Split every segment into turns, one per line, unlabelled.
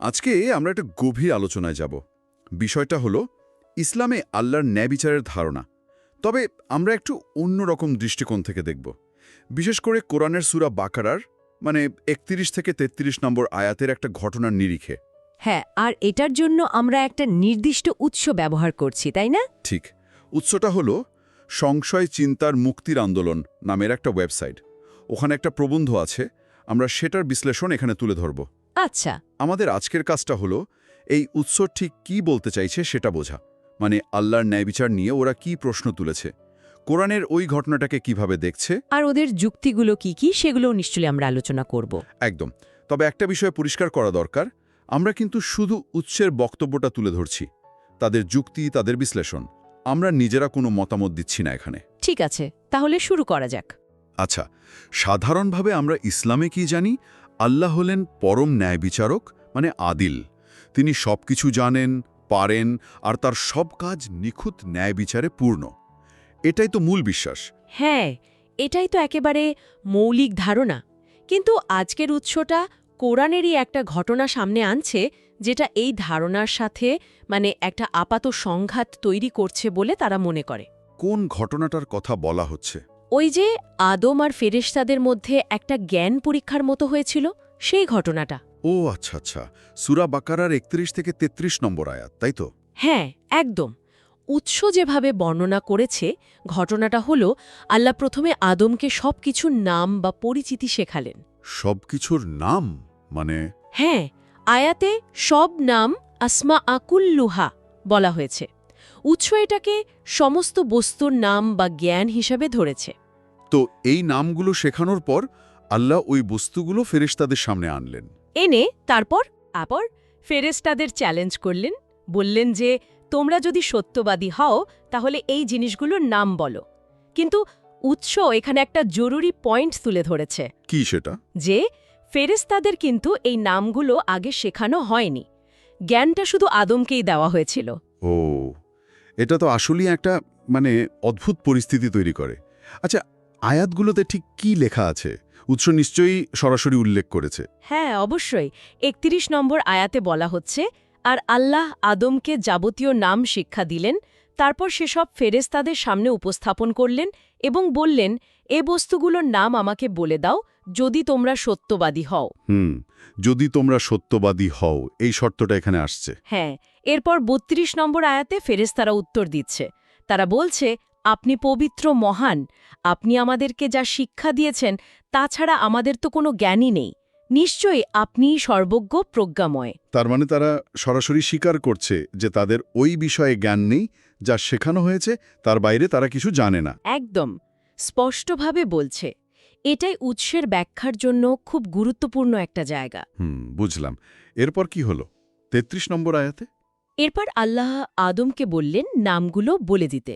আজকে আমরা একটা গভীর আলোচনায় যাব। বিষয়টা হলো ইসলামে আল্লাহর ন্যায় বিচারের ধারণা। তবে আমরা একটু অন্যরকম দৃষ্টিকোণ থেকে দেখব। বিশেষ করে কোরআনের সুরা বাকারার মানে একত্রিশ থেকে ৩৩ নম্বর আয়াতের একটা ঘটনার নিরিখে।
হ্যাঁ আর এটার জন্য আমরা একটা নির্দিষ্ট উৎস ব্যবহার করছি তাই না?
ঠিক। উৎসটা হলো সংশয় চিন্তার মুক্তির আন্দোলন নামের একটা ওয়েবসাইট। ওখানে একটা প্রবন্ধ আছে আমরা সেটার বিশ্লেষণ এখানে তুলে ধরব।
আচ্ছা।
আমাদের আজকের কাজটা হলো এই উৎস ঠিক কি বলতে চাইছে সেটা বোঝা। মানে আল্লাহর ন্যায় বিচার নিয়ে ওরা কি প্রশ্ন তুলেছে। কোরআনের ওই ঘটনাটাকে কীভাবে দেখছে?
আর ওদের যুক্তিগুলো কি কি সেগুলোও নিশ্চয়ই আমরা আলোচনা করব।
একদম। তবে একটা বিষয় পরিষ্কার করা দরকার আমরা কিন্তু শুধু উৎসের বক্তব্যটা তুলে ধরছি। তাদের যুক্তি তাদের বিশ্লেষণ আমরা নিজেরা কোনো মতামত দিচ্ছি না এখানে।
ঠিক আছে তাহলে শুরু করা যাক।
আচ্ছা সাধারণভাবে আমরা ইসলামে কি জানি আল্লাহ হলেন পরম ন্যায় বিচারক মানে আদিল। তিনি সব কিছু জানেন পারেন আর তার সব কাজ নিখুঁত ন্যায় বিচারে পূর্ণ। এটাই তো মূল বিশ্বাস।
হ্যাঁ এটাই তো একেবারে মৌলিক ধারণা। কিন্তু আজকের উৎসটা কোরআনেরই একটা ঘটনা সামনে আনছে যেটা এই ধারণার সাথে মানে একটা আপাত সংঘাত তৈরি করছে বলে তারা মনে করে।
কোন ঘটনাটার কথা বলা হচ্ছে?
ওই যে আদম আর ফেরেশতাদের মধ্যে একটা জ্ঞান পরীক্ষার মতো হয়েছিল সেই ঘটনাটা।
ও আচ্ছা আচ্ছা। সুরা বাকারার একত্রিশ থেকে ৩৩ নম্বর আয়াত তাই তো?
হ্যাঁ একদম। উৎস যেভাবে বর্ণনা করেছে ঘটনাটা হল আল্লাহ প্রথমে আদমকে সব কিছুর নাম বা পরিচিতি শেখালেন।
সব কিছুর নাম? মানে?
হ্যাঁ আয়াতে সব নাম আসমা আকুল্লুহা বলা হয়েছে। উৎস এটাকে সমস্ত বস্তুর নাম বা জ্ঞান হিসাবে ধরেছে।
তো এই নামগুলো শেখানোর পর আল্লাহ ওই বস্তুগুলো ফেরেশতাদের সামনে আনলেন।
এনে তারপর আপর ফেরেস্তাদের চ্যালেঞ্জ করলেন বললেন যে তোমরা যদি সত্যবাদী হও তাহলে এই জিনিসগুলোর নাম বলো। কিন্তু উৎস এখানে একটা জরুরি পয়েন্ট তুলে ধরেছে।
কি সেটা?
যে ফেরেস্তাদের কিন্তু এই নামগুলো আগে শেখানো হয়নি। জ্ঞানটা শুধু আদমকেই দেওয়া হয়েছিল।
ও। এটা তো আসলেই একটা মানে অদ্ভুত পরিস্থিতি তৈরি করে। আচ্ছা আয়াতগুলোতে ঠিক কি লেখা আছে? উৎস নিশ্চয়ই সরাসরি উল্লেখ করেছে।
হ্যাঁ অবশ্যই। একত্রিশ নম্বর আয়াতে বলা হচ্ছে আর আল্লাহ আদমকে যাবতীয় নাম শিক্ষা দিলেন তারপর সেসব ফেরেস্তাদের সামনে উপস্থাপন করলেন এবং বললেন এ বস্তুগুলোর নাম আমাকে বলে দাও যদি তোমরা সত্যবাদী হও।
হুম যদি তোমরা সত্যবাদী হও এই শর্তটা এখানে আসছে।
হ্যাঁ এরপর বত্রিশ নম্বর আয়াতে ফেরেস্তারা উত্তর দিচ্ছে। তারা বলছে আপনি পবিত্র মহান। আপনি আমাদেরকে যা শিক্ষা দিয়েছেন তাছাড়া আমাদের তো কোনো জ্ঞানই নেই। নিশ্চয়ই আপনিই সর্বজ্ঞ প্রজ্ঞাময়।
তার মানে তারা সরাসরি স্বীকার করছে যে তাদের ওই বিষয়ে জ্ঞান নেই যা শেখানো হয়েছে তার বাইরে তারা কিছু জানে না।
একদম। স্পষ্টভাবে বলছে এটাই উৎসের ব্যাখ্যার জন্য খুব গুরুত্বপূর্ণ একটা জায়গা।
হুম বুঝলাম। এরপর কি হলো? ৩৩ নম্বর আয়াতে?
এরপর আল্লাহ আদমকে বললেন নামগুলো বলে দিতে।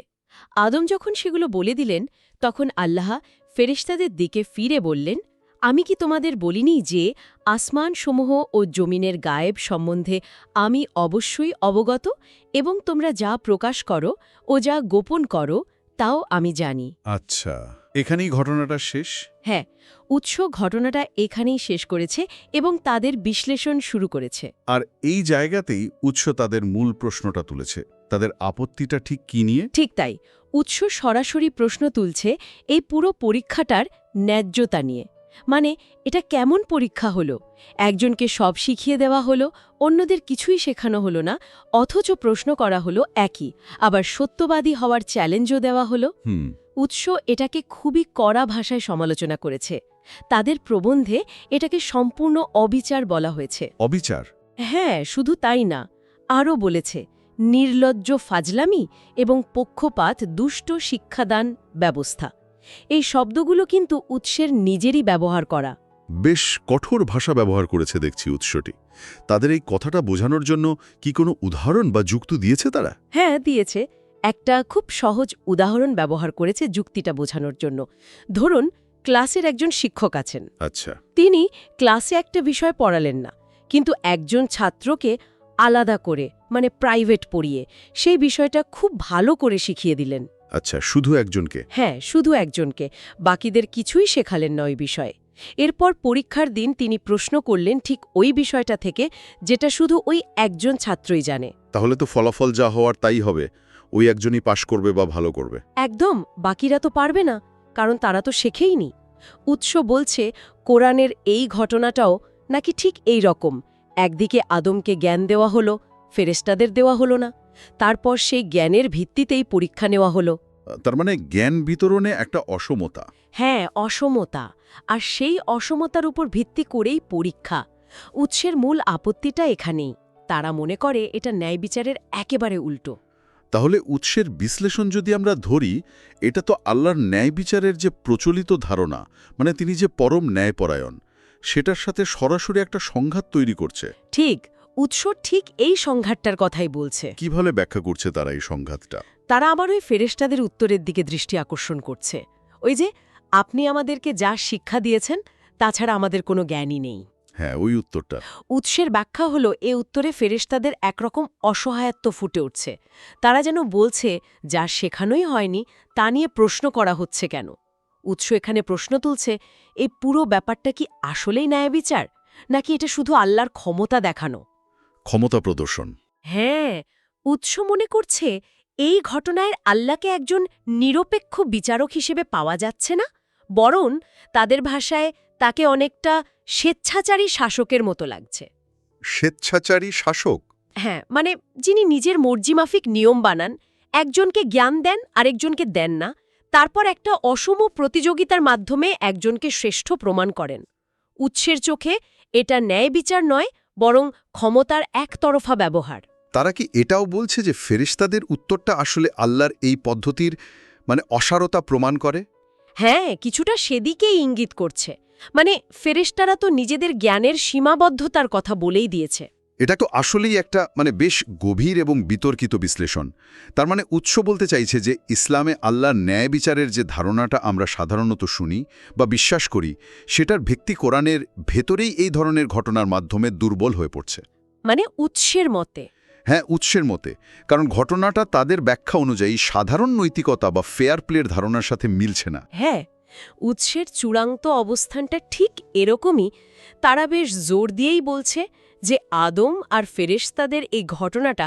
আদম যখন সেগুলো বলে দিলেন, তখন আল্লাহ ফেরেশতাদের দিকে ফিরে বললেন, আমি কি তোমাদের বলিনি যে আসমানসমূহ ও জমিনের গায়েব সম্বন্ধে আমি অবশ্যই অবগত এবং তোমরা যা প্রকাশ করো ও যা গোপন করো, তাও আমি জানি।
আচ্ছা। এখানেই ঘটনাটা শেষ?
হ্যাঁ উৎস ঘটনাটা এখানেই শেষ করেছে এবং তাদের বিশ্লেষণ শুরু করেছে।
আর এই জায়গাতেই উৎস তাদের মূল প্রশ্নটা তুলেছে। তাদের আপত্তিটা ঠিক কি নিয়ে?
ঠিক তাই উৎস সরাসরি প্রশ্ন তুলছে এই পুরো পরীক্ষাটার ন্যায্যতা নিয়ে। মানে এটা কেমন পরীক্ষা হলো? একজনকে সব শিখিয়ে দেওয়া হলো অন্যদের কিছুই শেখানো হলো না অথচ প্রশ্ন করা হলো একই আবার সত্যবাদী হওয়ার চ্যালেঞ্জও দেওয়া হলো।
হুম।
উৎস এটাকে খুবই কড়া ভাষায় সমালোচনা করেছে। তাদের প্রবন্ধে এটাকে সম্পূর্ণ অবিচার বলা হয়েছে।
অবিচার?
হ্যাঁ শুধু তাই না আরও বলেছে নির্লজ্জ ফাজলামি এবং পক্ষপাত দুষ্ট শিক্ষাদান ব্যবস্থা। এই শব্দগুলো কিন্তু উৎসের নিজেরই ব্যবহার করা।
বেশ কঠোর ভাষা ব্যবহার করেছে দেখছি উৎসটি। তাদের এই কথাটা বোঝানোর জন্য কি কোনো উদাহরণ বা যুক্ত দিয়েছে তারা?
হ্যাঁ দিয়েছে। একটা খুব সহজ উদাহরণ ব্যবহার করেছে যুক্তিটা বোঝানোর জন্য। ধরুন ক্লাসের একজন শিক্ষক আছেন।
আচ্ছা।
তিনি ক্লাসে একটা বিষয় পড়ালেন না কিন্তু একজন ছাত্রকে আলাদা করে মানে প্রাইভেট পড়িয়ে সেই বিষয়টা খুব ভালো করে শিখিয়ে দিলেন।
আচ্ছা শুধু একজনকে?
হ্যাঁ শুধু একজনকে বাকিদের কিছুই শেখালেন না ওই বিষয়ে। এরপর পরীক্ষার দিন তিনি প্রশ্ন করলেন ঠিক ওই বিষয়টা থেকে যেটা শুধু ওই একজন ছাত্রই জানে।
তাহলে তো ফলাফল যা হওয়ার তাই হবে। ওই একজনই পাশ করবে বা ভালো করবে।
একদম বাকিরা তো পারবে না কারণ তারা তো শেখেইনি। উৎস বলছে কোরআনের এই ঘটনাটাও নাকি ঠিক এই রকম। একদিকে আদমকে জ্ঞান দেওয়া হলো ফেরেস্তাদের দেওয়া হলো না। তারপর সেই জ্ঞানের ভিত্তিতেই পরীক্ষা নেওয়া হলো।
তার মানে জ্ঞান বিতরণে একটা অসমতা।
হ্যাঁ অসমতা। আর সেই অসমতার উপর ভিত্তি করেই পরীক্ষা। উৎসের মূল আপত্তিটা এখানেই। তারা মনে করে এটা ন্যায় বিচারের একেবারে উল্টো।
তাহলে উৎসের বিশ্লেষণ যদি আমরা ধরি এটা তো আল্লাহর ন্যায় বিচারের যে প্রচলিত ধারণা মানে তিনি যে পরম ন্যায়পরায়ণ সেটার সাথে সরাসরি একটা সংঘাত তৈরি করছে।
ঠিক উৎস ঠিক এই সংঘাতটার কথাই বলছে।
কীভাবে ব্যাখ্যা করছে তারা এই সংঘাতটা?
তারা আবার ওই ফেরেশতাদের উত্তরের দিকে দৃষ্টি আকর্ষণ করছে। ওই যে আপনি আমাদেরকে যা শিক্ষা দিয়েছেন তাছাড়া আমাদের কোনো জ্ঞানই নেই।
হ্যাঁ ওই উত্তরটা।
উৎসের ব্যাখ্যা হলো এ উত্তরে ফেরেশতাদের একরকম অসহায়ত্ব ফুটে উঠছে। তারা যেন বলছে যা শেখানোই হয়নি তা নিয়ে প্রশ্ন করা হচ্ছে কেন? উৎস এখানে প্রশ্ন তুলছে এই পুরো ব্যাপারটা কি আসলেই ন্যায় বিচার? নাকি এটা শুধু আল্লাহর ক্ষমতা দেখানো?
ক্ষমতা প্রদর্শন।
হ্যাঁ উৎস মনে করছে এই ঘটনায় আল্লাহকে একজন নিরপেক্ষ বিচারক হিসেবে পাওয়া যাচ্ছে না বরং তাদের ভাষায় তাকে অনেকটা স্বেচ্ছাচারী শাসকের মতো লাগছে।
স্বেচ্ছাচারী শাসক?
হ্যাঁ মানে যিনি নিজের মর্জিমাফিক নিয়ম বানান একজনকে জ্ঞান দেন আরেকজনকে দেন না তারপর একটা অসম প্রতিযোগিতার মাধ্যমে একজনকে শ্রেষ্ঠ প্রমাণ করেন। উৎসের চোখে এটা ন্যায় বিচার নয় বরং ক্ষমতার একতরফা ব্যবহার।
তারা কি এটাও বলছে যে ফেরিস্তাদের উত্তরটা আসলে আল্লাহর এই পদ্ধতির মানে অসারতা প্রমাণ করে?
হ্যাঁ কিছুটা সেদিকেই ইঙ্গিত করছে। মানে ফেরেশতারা তো নিজেদের জ্ঞানের সীমাবদ্ধতার কথা বলেই দিয়েছে।
এটা তো আসলেই একটা মানে বেশ গভীর এবং বিতর্কিত বিশ্লেষণ। তার মানে উৎস বলতে চাইছে যে ইসলামে আল্লাহর ন্যায় বিচারের যে ধারণাটা আমরা সাধারণত শুনি বা বিশ্বাস করি সেটার ভিত্তি কোরআনের ভেতরেই এই ধরনের ঘটনার মাধ্যমে দুর্বল হয়ে পড়ছে।
মানে উৎসের মতে।
হ্যাঁ উৎসের মতে। কারণ ঘটনাটা তাদের ব্যাখ্যা অনুযায়ী সাধারণ নৈতিকতা বা ফেয়ার প্লের ধারণার সাথে মিলছে না।
হ্যাঁ উৎসের চূড়ান্ত অবস্থানটা ঠিক এরকমই। তারা বেশ জোর দিয়েই বলছে যে আদম আর ফেরেশতাদের এই ঘটনাটা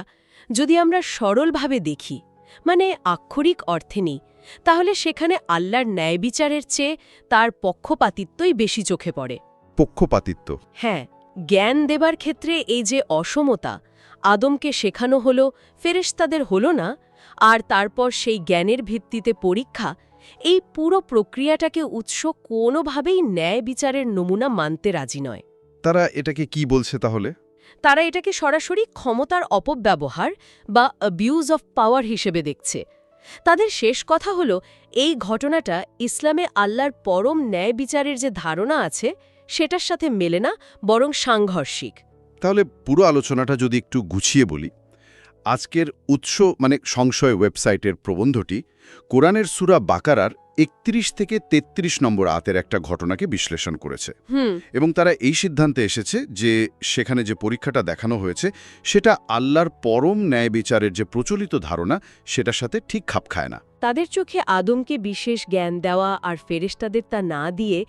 যদি আমরা সরলভাবে দেখি মানে আক্ষরিক অর্থে নেই তাহলে সেখানে আল্লাহর ন্যায় বিচারের চেয়ে তার পক্ষপাতিত্বই বেশি চোখে পড়ে।
পক্ষপাতিত্ব।
হ্যাঁ জ্ঞান দেবার ক্ষেত্রে এই যে অসমতা আদমকে শেখানো হলো ফেরেশতাদের হলো না আর তারপর সেই জ্ঞানের ভিত্তিতে পরীক্ষা এই পুরো প্রক্রিয়াটাকে উৎস কোনোভাবেই ন্যায় বিচারের নমুনা মানতে রাজি নয়।
তারা এটাকে কি বলছে তাহলে?
তারা এটাকে সরাসরি ক্ষমতার অপব্যবহার বা অ্যাবিউজ অফ পাওয়ার হিসেবে দেখছে। তাদের শেষ কথা হল এই ঘটনাটা ইসলামে আল্লাহর পরম ন্যায় বিচারের যে ধারণা আছে সেটার সাথে মেলে না বরং সাংঘর্ষিক।
তাহলে পুরো আলোচনাটা যদি একটু গুছিয়ে বলি আজকের উৎস মানে সংশয় ওয়েবসাইটের প্রবন্ধটি কোরআনের সুরা বাকারার একত্রিশ থেকে ৩৩ নম্বর আতের একটা ঘটনাকে বিশ্লেষণ করেছে। এবং তারা এই সিদ্ধান্তে এসেছে যে সেখানে যে পরীক্ষাটা দেখানো হয়েছে সেটা আল্লাহর পরম ন্যায় বিচারের যে প্রচলিত ধারণা সেটার সাথে ঠিক খাপ খায় না।
তাদের চোখে আদমকে বিশেষ জ্ঞান দেওয়া আর ফেরেশতাদের তা না দিয়ে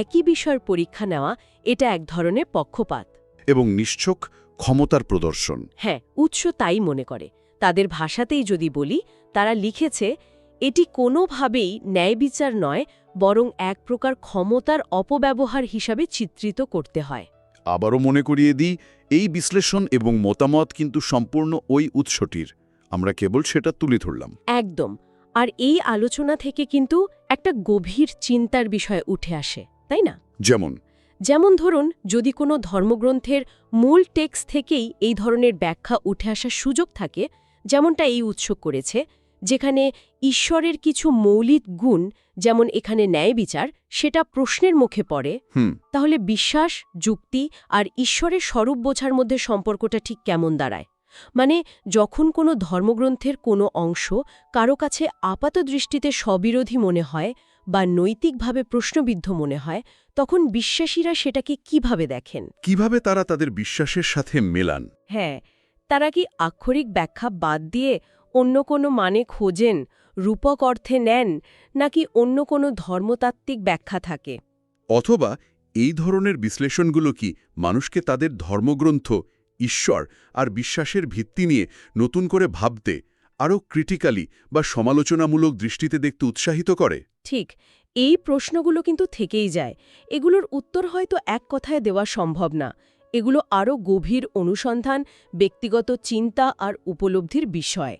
একই বিষয়ের পরীক্ষা নেওয়া এটা এক ধরনের পক্ষপাত।
এবং নিশ্চোক ক্ষমতার প্রদর্শন।
হ্যাঁ উৎস তাই মনে করে। তাদের ভাষাতেই যদি বলি তারা লিখেছে এটি কোনোভাবেই ন্যায় বিচার নয় বরং এক প্রকার ক্ষমতার অপব্যবহার হিসাবে চিত্রিত করতে হয়।
আবারও মনে করিয়ে দিই এই বিশ্লেষণ এবং মতামত কিন্তু সম্পূর্ণ ওই উৎসটির। আমরা কেবল সেটা তুলে ধরলাম।
একদম। আর এই আলোচনা থেকে কিন্তু একটা গভীর চিন্তার বিষয় উঠে আসে তাই না?
যেমন
যেমন ধরুন যদি কোনো ধর্মগ্রন্থের মূল টেক্স থেকেই এই ধরনের ব্যাখ্যা উঠে আসার সুযোগ থাকে যেমনটা এই উৎস করেছে যেখানে ঈশ্বরের কিছু মৌলিক গুণ যেমন এখানে ন্যায় বিচার সেটা প্রশ্নের মুখে পড়ে। তাহলে বিশ্বাস যুক্তি আর ঈশ্বরের স্বরূপ বোঝার মধ্যে সম্পর্কটা ঠিক কেমন দাঁড়ায়? মানে যখন কোনো ধর্মগ্রন্থের কোনো অংশ কারও কাছে আপাত দৃষ্টিতে স্ববিরোধী মনে হয় বা নৈতিকভাবে প্রশ্নবিদ্ধ মনে হয় তখন বিশ্বাসীরা সেটাকে কীভাবে দেখেন?
কীভাবে তারা তাদের বিশ্বাসের সাথে মেলান?
হ্যাঁ তারা কি আক্ষরিক ব্যাখ্যা বাদ দিয়ে অন্য কোনো মানে খোঁজেন রূপক অর্থে নেন নাকি অন্য কোনো ধর্মতাত্ত্বিক ব্যাখ্যা থাকে?
অথবা এই ধরনের বিশ্লেষণগুলো কি মানুষকে তাদের ধর্মগ্রন্থ ঈশ্বর আর বিশ্বাসের ভিত্তি নিয়ে নতুন করে ভাবতে আরও ক্রিটিক্যালি বা সমালোচনামূলক দৃষ্টিতে দেখতে উৎসাহিত করে?
ঠিক, এই প্রশ্নগুলো কিন্তু থেকেই যায়। এগুলোর উত্তর হয়তো এক কথায় দেওয়া সম্ভব না। এগুলো আরও গভীর অনুসন্ধান, ব্যক্তিগত চিন্তা আর উপলব্ধির বিষয়।